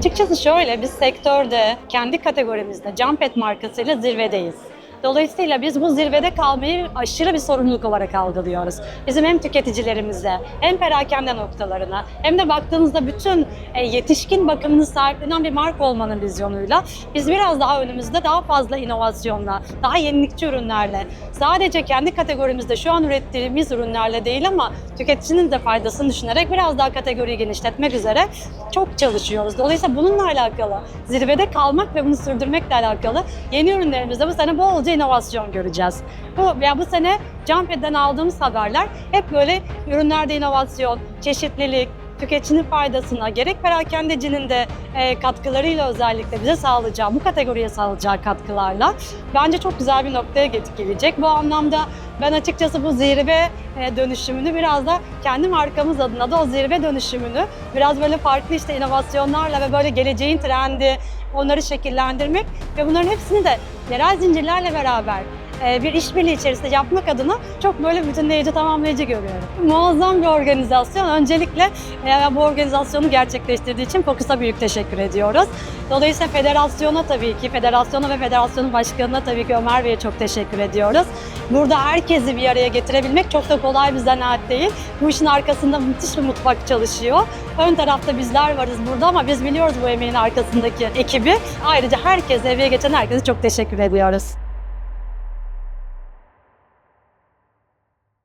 Açıkçası şöyle, biz sektörde kendi kategorimizde Jumpet markasıyla zirvedeyiz. Dolayısıyla biz bu zirvede kalmayı aşırı bir sorumluluk olarak algılıyoruz. Bizim hem tüketicilerimize, hem perakende noktalarına, hem de baktığınızda bütün e, yetişkin bakımını sahiplenen bir marka olmanın vizyonuyla biz biraz daha önümüzde daha fazla inovasyonla, daha yenilikçi ürünlerle, sadece kendi kategorimizde şu an ürettiğimiz ürünlerle değil ama tüketicinin de faydasını düşünerek biraz daha kategoriyi genişletmek üzere çok çalışıyoruz. Dolayısıyla bununla alakalı, zirvede kalmak ve bunu sürdürmekle alakalı yeni ürünlerimizde bu sene bolca inovasyon göreceğiz. Bu ya bu sene Jumped'den aldığımız haberler hep böyle ürünlerde inovasyon, çeşitlilik, tüketicinin faydasına gerek perakendecinin de e, katkılarıyla özellikle bize sağlayacağı, bu kategoriye sağlayacağı katkılarla bence çok güzel bir noktaya gelecek. Bu anlamda ben açıkçası bu zirve e, dönüşümünü biraz da kendi markamız adına da o zirve dönüşümünü biraz böyle farklı işte inovasyonlarla ve böyle geleceğin trendi onları şekillendirmek ve bunların hepsini de yerel zincirlerle beraber bir işbirliği içerisinde yapmak adına çok böyle bütünleyici, tamamlayıcı görüyorum. Muazzam bir organizasyon. Öncelikle e, bu organizasyonu gerçekleştirdiği için Fokus'a büyük teşekkür ediyoruz. Dolayısıyla federasyona tabii ki, federasyona ve federasyonun başkanına tabii ki Ömer Bey'e çok teşekkür ediyoruz. Burada herkesi bir araya getirebilmek çok da kolay bir zanaat değil. Bu işin arkasında müthiş bir mutfak çalışıyor. Ön tarafta bizler varız burada ama biz biliyoruz bu emeğin arkasındaki ekibi. Ayrıca herkese, emeğe geçen herkese çok teşekkür ediyoruz.